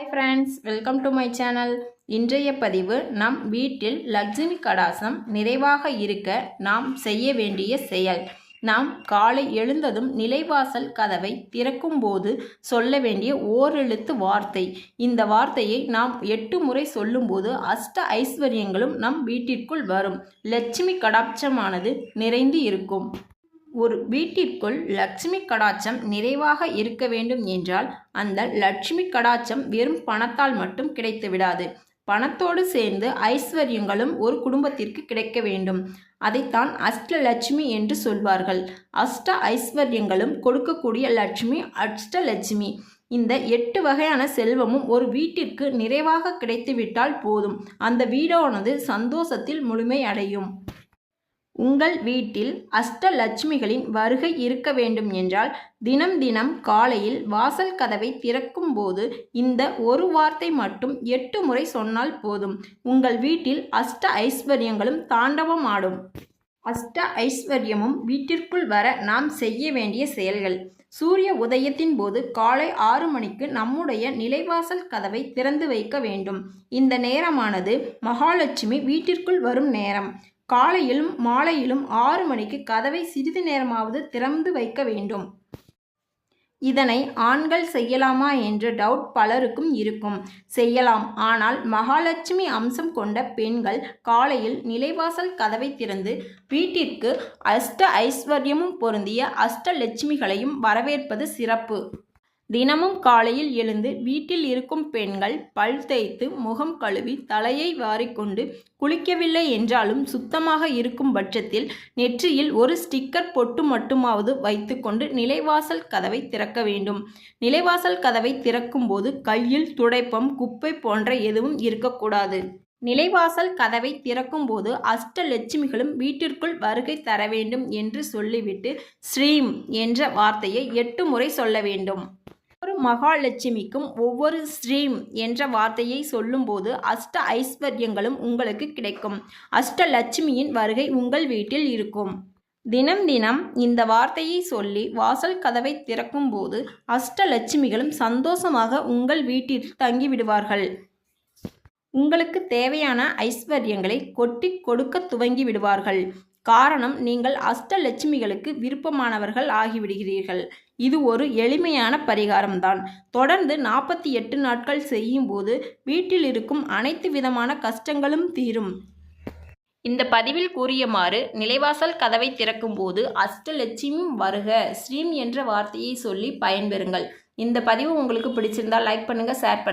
Hi friends welcome to my channel இன்றைய பதிவு நம் வீட்டில் லக்ஷ்மி கடாசம் நிறைவாக இருக்க நாம் செய்ய வேண்டிய செயல். நாம் காலை எழுந்ததும் நிலைவாசல் கதவை திறக்கும்போது சொல்ல வேண்டிய ஓரெழுத்து வார்த்தை. இந்த வார்த்தையை நாம் எட்டு முறை சொல்லும்போது அஷ்ட ஐஸ்வர்யங்களும் நம் வீட்டிற்குள் வரும். லட்சுமி கடாட்சமானது நிறைந்து இருக்கும். ஒரு வீட்டிற்குள் லட்சுமி கடாட்சம் நிறைவாக இருக்க வேண்டும் என்றால் அந்த லட்சுமி கடாட்சம் வெறும் பணத்தால் மட்டும் கிடைத்து விடாது. பணத்தோடு சேர்ந்து ஐஸ்வர்யங்களும் ஒரு குடும்பத்திற்கு கிடைக்க வேண்டும். அதைத்தான் அஷ்டலட்சுமி என்று சொல்வார்கள். அஷ்ட ஐஸ்வர்யங்களும் கொடுக்கக்கூடிய லட்சுமி அஷ்டலட்சுமி. இந்த எட்டு வகையான செல்வமும் ஒரு வீட்டிற்கு நிறைவாக கிடைத்துவிட்டால் போதும். அந்த வீடானது சந்தோஷத்தில் முழுமை அடையும் உங்கள் வீட்டில் அஷ்டலட்சுமிகளின் வருகை இருக்க வேண்டும் என்றால் தினம் தினம் காலையில் வாசல் கதவை திறக்கும் போது இந்த ஒரு வார்த்தை மட்டும் எட்டு முறை சொன்னால் போதும். உங்கள் வீட்டில் அஷ்ட ஐஸ்வர்யங்களும் தாண்டவம் ஆடும். அஷ்ட ஐஸ்வர்யமும் வீட்டிற்குள் வர நாம் செய்ய வேண்டிய செயல்கள். சூரிய உதயத்தின் போது காலை ஆறு மணிக்கு நம்முடைய நிலைவாசல் கதவை திறந்து வைக்க வேண்டும். இந்த நேரமானது மகாலட்சுமி வீட்டிற்குள் வரும் நேரம். காலையிலும் மாலையிலும் ஆறு மணிக்கு கதவை சிறிது நேரமாவது திறந்து வைக்க வேண்டும். இதனை ஆண்கள் செய்யலாமா என்ற டவுட் பலருக்கும் இருக்கும். செய்யலாம். ஆனால் மகாலட்சுமி அம்சம் கொண்ட பெண்கள் காலையில் நிலைவாசல் கதவை திறந்து வீட்டிற்கு அஷ்ட ஐஸ்வர்யமும் பொருந்திய அஷ்டலட்சுமிகளையும் வரவேற்பது சிறப்பு. தினமும் காலையில் எழுந்து வீட்டில் இருக்கும் பெண்கள் பல் தேய்த்து முகம் கழுவி தலையை வாரிக்கொண்டு குளிக்கவில்லை என்றாலும் சுத்தமாக இருக்கும் பட்சத்தில் நெற்றியில் ஒரு ஸ்டிக்கர் பொட்டு மட்டுமாவது வைத்துக்கொண்டு நிலைவாசல் கதவை திறக்க வேண்டும். நிலைவாசல் கதவை திறக்கும்போது கையில் துடைப்பம் குப்பை போன்ற எதுவும் இருக்கக்கூடாது. நிலைவாசல் கதவை திறக்கும்போது அஷ்டலட்சுமிகளும் வீட்டிற்குள் வருகை தர வேண்டும் என்று சொல்லிவிட்டு ஸ்ரீம் என்ற வார்த்தையை எட்டு முறை சொல்ல வேண்டும். ஒவ்வொரு மகாலட்சுமிக்கும் ஒவ்வொரு ஸ்ரீம் என்ற வார்த்தையை சொல்லும்போது அஷ்ட ஐஸ்வர்யங்களும் உங்களுக்கு கிடைக்கும். அஷ்டலட்சுமியின் வருகை உங்கள் வீட்டில் இருக்கும். தினம் தினம் இந்த வார்த்தையை சொல்லி வாசல் கதவை திறக்கும்போது அஷ்டலட்சுமிகளும் சந்தோஷமாக உங்கள் வீட்டில் தங்கிவிடுவார்கள். உங்களுக்கு தேவையான ஐஸ்வர்யங்களை கொட்டி கொடுக்க துவங்கி விடுவார்கள் காரணம் நீங்கள் அஷ்டலட்சுமிகளுக்கு விருப்பமானவர்கள் ஆகிவிடுகிறீர்கள். இது ஒரு எளிமையான பரிகாரம்தான். தொடர்ந்து நாற்பத்தி எட்டு நாட்கள் செய்யும்போது வீட்டில் இருக்கும் அனைத்து விதமான கஷ்டங்களும் தீரும். இந்த பதிவில் கூறியமாறு நிலைவாசல் கதவை திறக்கும்போது அஷ்டலட்சுமி வருக ஸ்ரீம் என்ற வார்த்தையை சொல்லி பயன்பெறுங்கள். இந்த பதிவு உங்களுக்கு பிடிச்சிருந்தால் லைக் பண்ணுங்கள் ஷேர் பண்ணுங்கள்